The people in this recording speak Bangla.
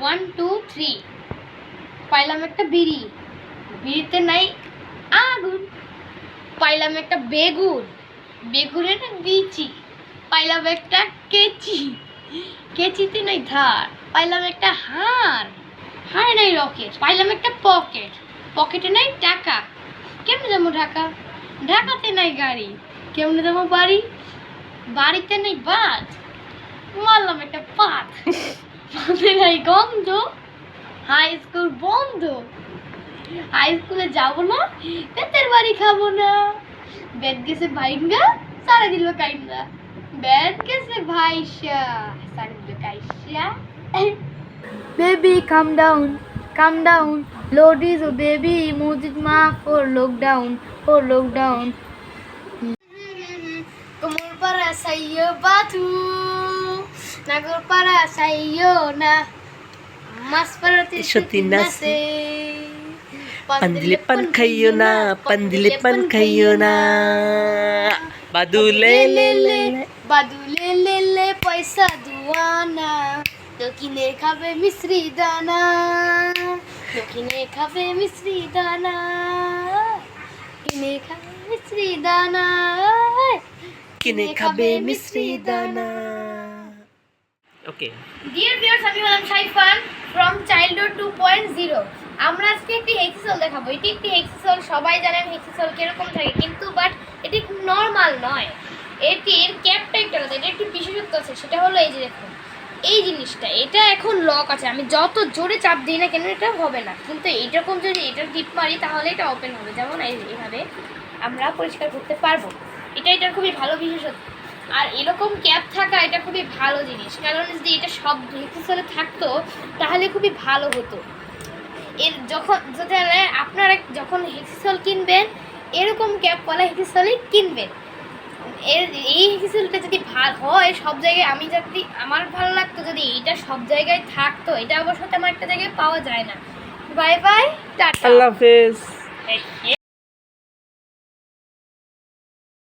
ওয়ান টু থ্রি পাইলাম একটা বিড়ি। বিড়িতে নাই আগুন। পাইলাম একটা বেগুন। বেগুনের বিচি পাইলাম একটা কেচি। কেচিতে নাই ধার। পাইলাম একটা হাড় হাড়ে নাই রকেট। পাইলাম একটা পকেট। পকেটে নাই টাকা। কেমনে যাব ঢাকা? ঢাকাতে নাই গাড়ি। কেমনে যাব বাড়ি? বাড়িতে নেই বাদ মারলাম একটা পাত নাই গন্ধ। হাই স্কুল বন্ধ। হাই স্কুলে যাব না বেতের বাড়ি খাব না। বেদ গেছে ভাইঙ্গা সারা দিল কাইন্দা। বেত গেছে ভাইসা সারা দিল কাইসা। Baby calm down calm down load ও বেবি মুজিক মা লকডাউন ফর লকডাউন কমর পারা সাইয়ো বাথু নাগর পারা সাইয়ো না Mas parati সত্যি না পান্দিলিপান খাইও না পান্দিলিপান খাইও না বাদুলে লে লে বাদুলে লে লে পয়সা দুয়ানা দক্ষিণে খাবে মিশ্রি দানা দক্ষিণে খাবে মিশ্রি দানা কিনে খাবে মিশ্রি দানা কিনে খাবে মিশ্রি দানা ওকে ডিয়ার ভিউয়ার্স আমি হলাম Saifan. From childhood to point zero আমরা আজকে একটি হেক্সিসল দেখাবো। এটি একটি হেক্সিসল সবাই জানেন হেক্সিসল কীরকম থাকে, কিন্তু বাট এটি নর্মাল নয়। এটির ক্যাপটা একটু আলাদা, এটা একটি বিশেষত্ব আছে, সেটা হলো এই যে দেখুন, এই জিনিসটা, এটা এখন লক আছে। আমি যত জোরে চাপ দিই না কেন এটা হবে না। কিন্তু এইরকম যদি এটা টিপ মারি, তাহলে এটা ওপেন হবে। যেমন এইভাবে আমরা পরিষ্কার করতে পারব। এটা এটার খুবই ভালো বিশেষত্ব। আর এরকম ক্যাপ থাকা এটা খুবই ভালো জিনিস। কারণ যদি এটা সব হেক্সিসলে থাকতো তাহলে খুবই ভালো হতো। এর যখন আপনারা যখন হেক্সিসল কিনবেন এরকম ক্যাপওয়ালা হেক্সিসলই কিনবেন। এর এই হেক্সিসলটা যদি ভালো হয় সব জায়গায় আমি যদি আমার ভালো লাগতো যদি এটা সব জায়গায় থাকতো। এটা অবশ্য তেমন একটা জায়গায় পাওয়া যায় না। Bye bye tata. আল্লাহ হাফেজ।